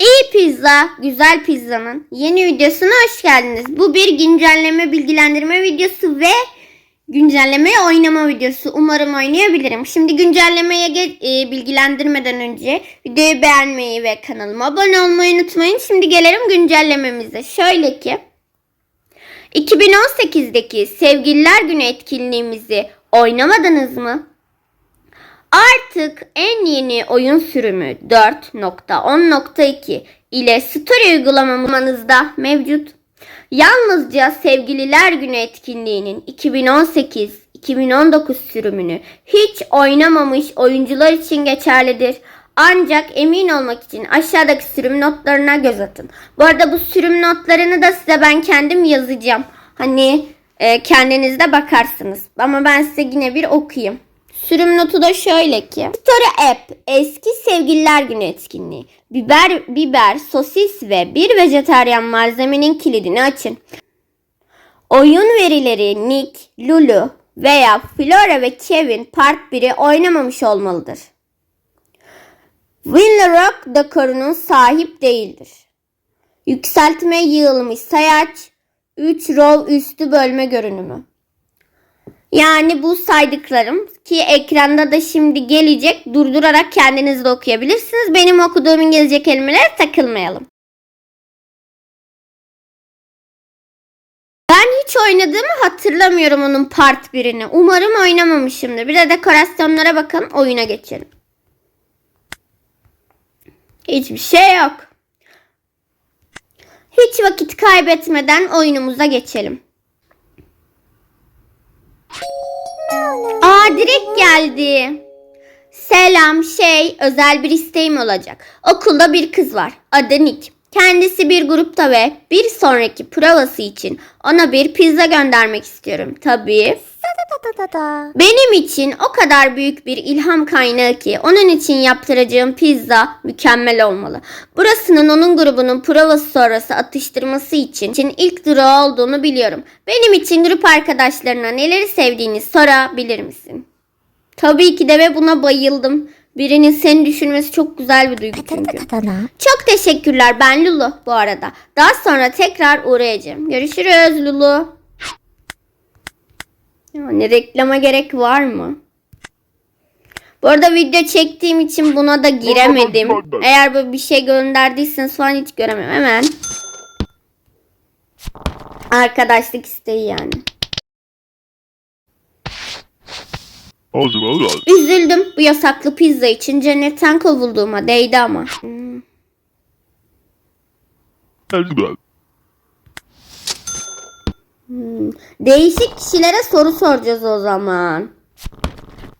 İyi pizza, güzel pizzanın yeni videosuna hoş geldiniz. Bu bir güncelleme bilgilendirme videosu ve güncelleme oynama videosu. Umarım oynayabilirim. Şimdi güncellemeye e, bilgilendirmeden önce videoyu beğenmeyi ve kanalıma abone olmayı unutmayın. Şimdi gelelim güncellememize. Şöyle ki 2018'deki Sevgililer Günü etkinliğimizi oynamadınız mı? Artık en yeni oyun sürümü 4.10.2 ile Story uygulamanızda mevcut. Yalnızca Sevgililer Günü etkinliğinin 2018-2019 sürümünü hiç oynamamış oyuncular için geçerlidir. Ancak emin olmak için aşağıdaki sürüm notlarına göz atın. Bu arada bu sürüm notlarını da size ben kendim yazacağım. Hani e, kendiniz de bakarsınız. Ama ben size yine bir okuyayım. Sürüm notu da şöyle ki. Story App eski sevgililer günü etkinliği. Biber, biber, sosis ve bir vejeteryan malzemenin kilidini açın. Oyun verileri Nick, Lulu veya Flora ve Kevin Part 1'i oynamamış olmalıdır. Winner Rock dekorunun sahip değildir. Yükseltme yığılmış sayaç, 3 row üstü bölme görünümü. Yani bu saydıklarım ki ekranda da şimdi gelecek durdurarak kendiniz de okuyabilirsiniz. Benim okuduğum İngilizce kelimelere takılmayalım. Ben hiç oynadığımı hatırlamıyorum onun part 1'ini. Umarım oynamamışımdır. Bir de dekorasyonlara bakın oyuna geçelim. Hiçbir şey yok. Hiç vakit kaybetmeden oyunumuza geçelim. Aa direkt geldi. Selam şey özel bir isteğim olacak. Okulda bir kız var. Adı Nick. Kendisi bir grupta ve bir sonraki provası için ona bir pizza göndermek istiyorum. Tabii. Benim için o kadar büyük bir ilham kaynağı ki onun için yaptıracağım pizza mükemmel olmalı. Burasının onun grubunun provası sonrası atıştırması için, için ilk durağı olduğunu biliyorum. Benim için grup arkadaşlarına neleri sevdiğini sorabilir misin? Tabii ki de ve buna bayıldım. Birinin seni düşünmesi çok güzel bir duygu çünkü. Çok teşekkürler ben Lulu bu arada. Daha sonra tekrar uğrayacağım. Görüşürüz Lulu. Yani reklama gerek var mı? Bu arada video çektiğim için buna da giremedim. Eğer böyle bir şey gönderdiyseniz falan hiç göremem. Hemen. Arkadaşlık isteği yani. Üzüldüm bu yasaklı pizza için cennetten kovulduğuma değdi ama. Hmm. Elbette. Değişik kişilere soru soracağız o zaman.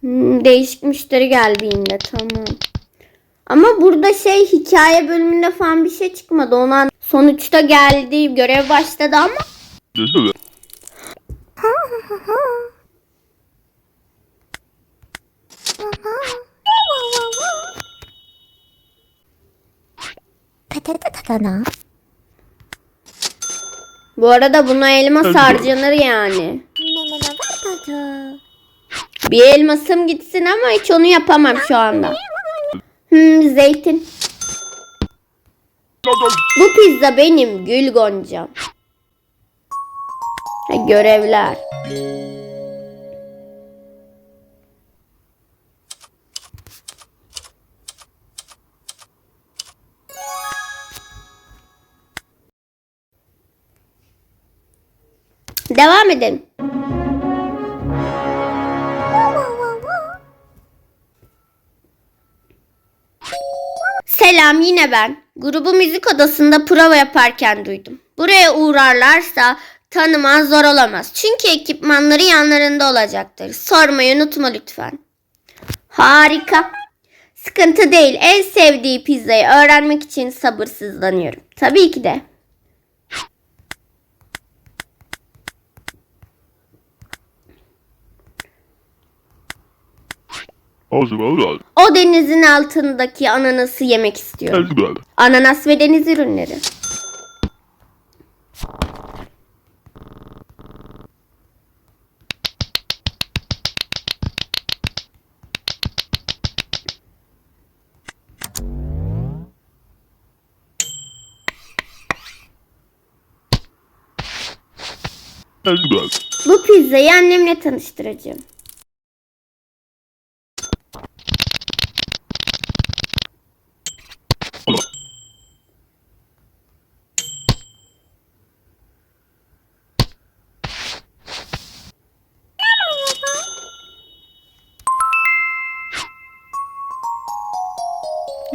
Hmm, değişik müşteri geldiğinde tamam. Ama burada şey hikaye bölümünde falan bir şey çıkmadı. Ona sonuçta geldi görev başladı ama Desene. Bu arada buna elmas harcanır yani. Bir elmasım gitsin ama hiç onu yapamam şu anda. Hmm, zeytin. Bu pizza benim Gül Goncam. Görevler. Devam edelim. Selam yine ben. Grubu müzik odasında prova yaparken duydum. Buraya uğrarlarsa tanıman zor olamaz. Çünkü ekipmanları yanlarında olacaktır. Sormayı unutma lütfen. Harika. Sıkıntı değil. En sevdiği pizzayı öğrenmek için sabırsızlanıyorum. Tabii ki de. O denizin altındaki ananası yemek istiyorum. Ananas ve deniz ürünleri. Bu pizzayı annemle tanıştıracağım.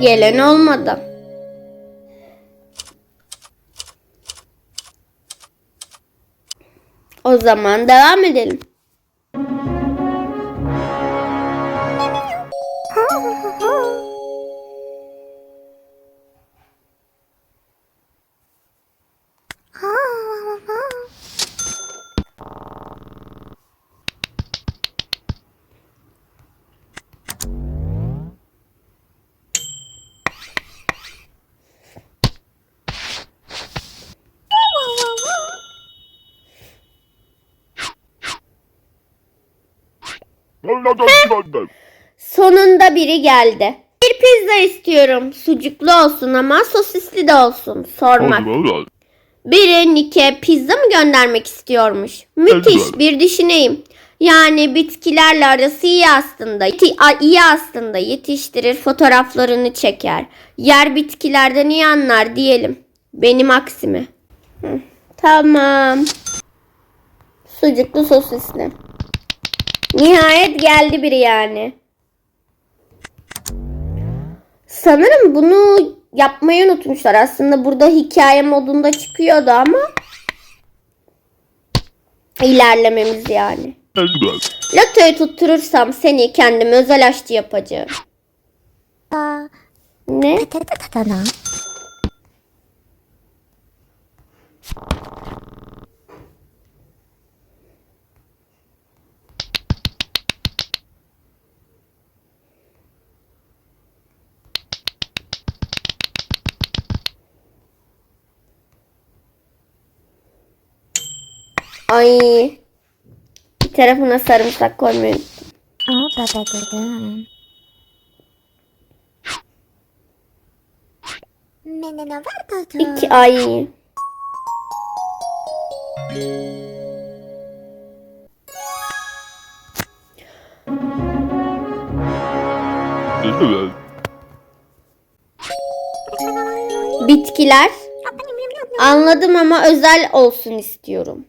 Gelen olmadı. O zaman devam edelim. Sonunda biri geldi. Bir pizza istiyorum. Sucuklu olsun ama sosisli de olsun. Sormak. Ağzı ağzı. Biri Nick'e pizza mı göndermek istiyormuş? Müthiş Evet. bir düşüneyim. Yani bitkilerle arası iyi aslında. İyi aslında. Yetiştirir, fotoğraflarını çeker. Yer bitkilerden iyi anlar diyelim. Benim aksime. Hı, Tamam. Sucuklu sosisli. Nihayet geldi biri yani. Sanırım bunu yapmayı unutmuşlar. Aslında burada hikaye modunda çıkıyordu ama ilerlememiz yani. Lotoyu tutturursam seni kendim özel aşçı yapacağım. あ Ne? 当 Ay. Bir tarafına sarımsak koymuyorum. Aa, da, da, da, da. İki ay. Bitkiler. Anladım ama özel olsun istiyorum.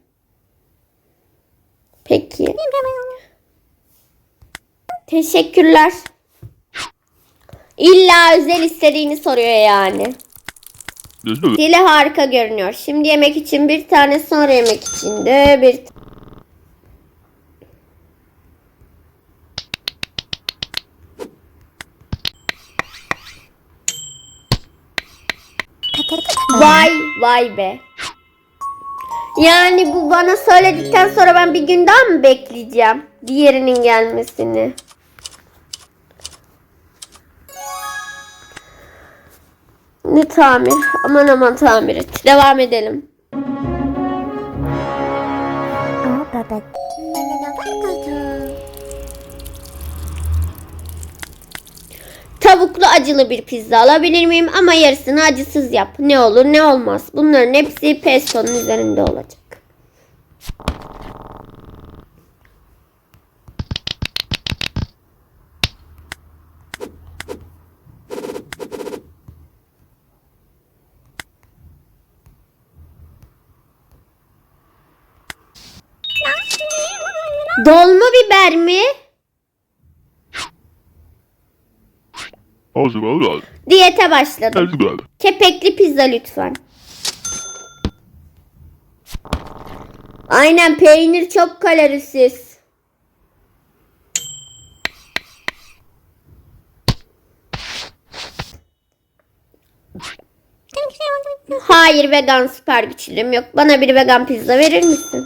Teşekkürler. İlla özel istediğini soruyor yani. Dili harika görünüyor. Şimdi yemek için bir tane sonra yemek için de bir Vay vay be. Yani bu bana söyledikten sonra ben bir gün daha mı bekleyeceğim diğerinin gelmesini? Ne tamir? Aman aman tamir et. Devam edelim. あた Tavuklu acılı bir pizza alabilir miyim? Ama yarısını acısız yap. Ne olur ne olmaz. Bunların hepsi pestonun üzerinde olacak. Dolma biber mi? Diyete başladım. Kepekli pizza lütfen. Aynen peynir çok kalorisiz. Hayır vegan süper güçlüm yok. Bana bir vegan pizza verir misin?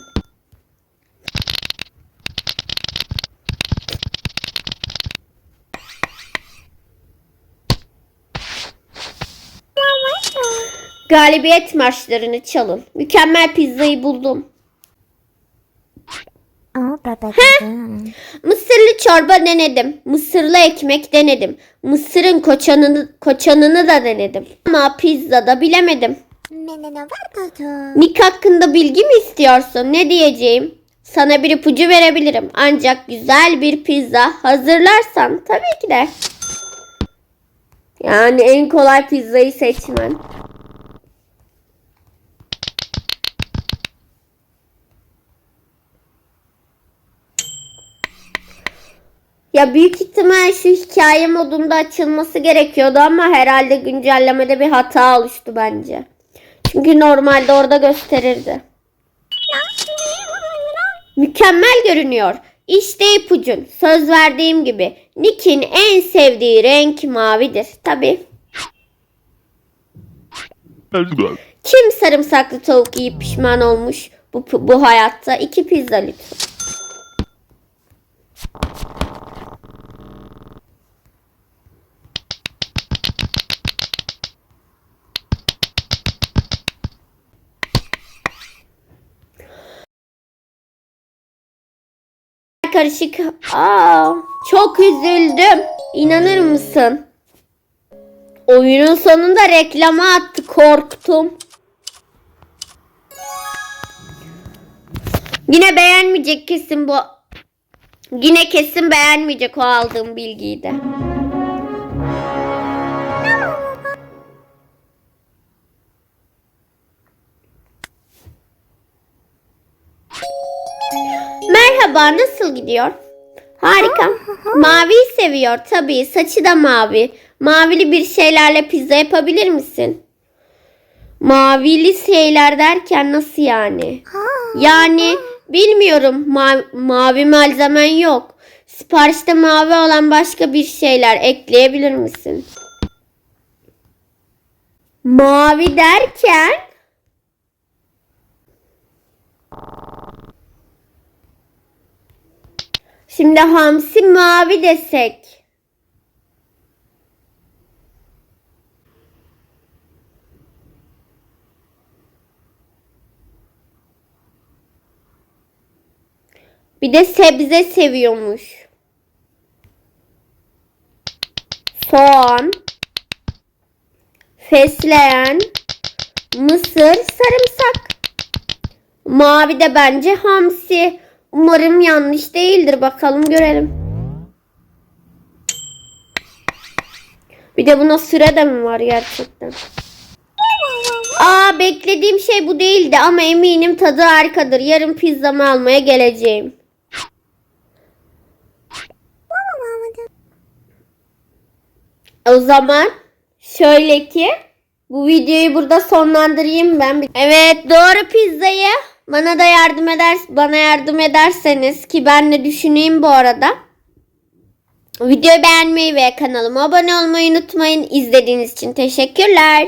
Galibiyet marşlarını çalın. Mükemmel pizzayı buldum. Mısırlı çorba denedim. Mısırlı ekmek denedim. Mısırın koçanını, koçanını da denedim. Ama pizza da bilemedim. Nick hakkında bilgi mi istiyorsun? Ne diyeceğim? Sana bir ipucu verebilirim. Ancak güzel bir pizza hazırlarsan tabii ki de. Yani en kolay pizzayı seçmen. Ya büyük ihtimal şu hikaye modunda açılması gerekiyordu ama herhalde güncellemede bir hata oluştu bence. Çünkü normalde orada gösterirdi. Mükemmel görünüyor. İşte ipucun. Söz verdiğim gibi. Nick'in en sevdiği renk mavidir. Tabi. Kim sarımsaklı tavuk yiyip pişman olmuş bu, bu hayatta? İki pizza lütfen. Karışık. Aa, çok üzüldüm. İnanır mısın? Oyunun sonunda reklama attı. Korktum. Yine beğenmeyecek kesin bu. Yine kesin beğenmeyecek o aldığım bilgiyi de. Merhaba, nasıl gidiyor? Harika. Maviyi seviyor tabii. Saçı da mavi. Mavili bir şeylerle pizza yapabilir misin? Mavili şeyler derken nasıl yani? Yani bilmiyorum. Ma- mavi malzemen yok. Siparişte mavi olan başka bir şeyler ekleyebilir misin? Mavi derken Şimdi hamsi mavi desek. Bir de sebze seviyormuş. Soğan, fesleğen, mısır, sarımsak. Mavi de bence hamsi. Umarım yanlış değildir. Bakalım görelim. Bir de buna süre de mi var gerçekten? Aa beklediğim şey bu değildi ama eminim tadı harikadır. Yarın pizzamı almaya geleceğim. O zaman şöyle ki bu videoyu burada sonlandırayım ben. Evet doğru pizzayı bana da yardım eder bana yardım ederseniz ki ben de düşüneyim bu arada. Videoyu beğenmeyi ve kanalıma abone olmayı unutmayın. İzlediğiniz için teşekkürler.